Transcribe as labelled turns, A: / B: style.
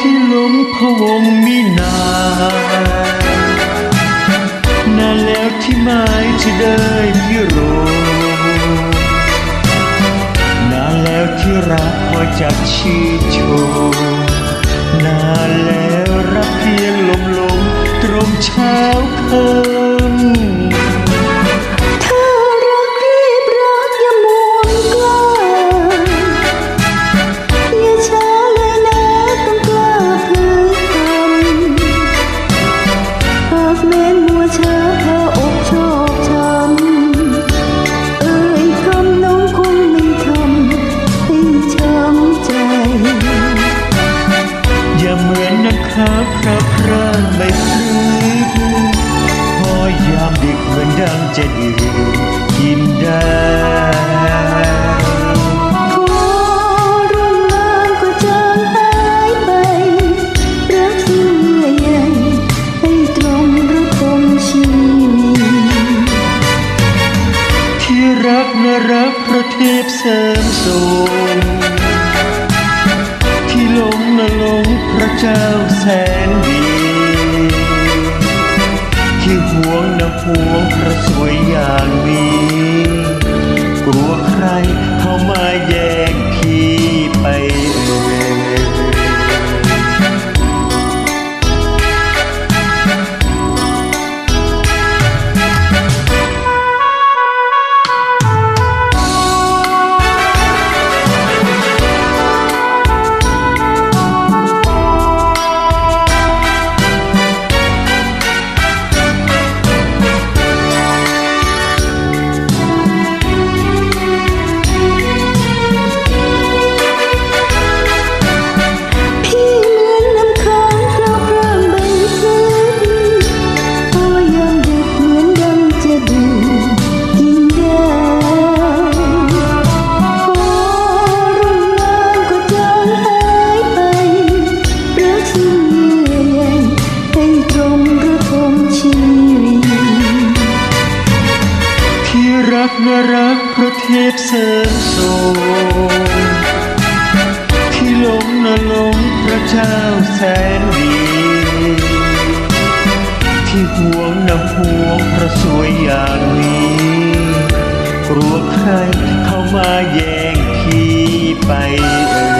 A: ที่ล้มพะวงมีนานานแล้วที่ไม่จะได้พี่รู้นานแล้วที่รักคอยจากชีชมนานแล้วรักเพียงลมลมตรงช้า พระเทพเสริมทรงที่ลงน่ะหลงพระเจ้าแสนดี ที่ห่วงนะห่วงพระสวยอย่างนี้ กลัวใครเข้ามาแย่ง
B: ก
A: พระเทพเสริมทรงที่ลงน่ะหลงพระเจ้าแสนดี ที่ห่วงน่ะห่วงพระสวยอย่างนี้กลัวใครเข้ามาแย่งที่ไปเอ่ย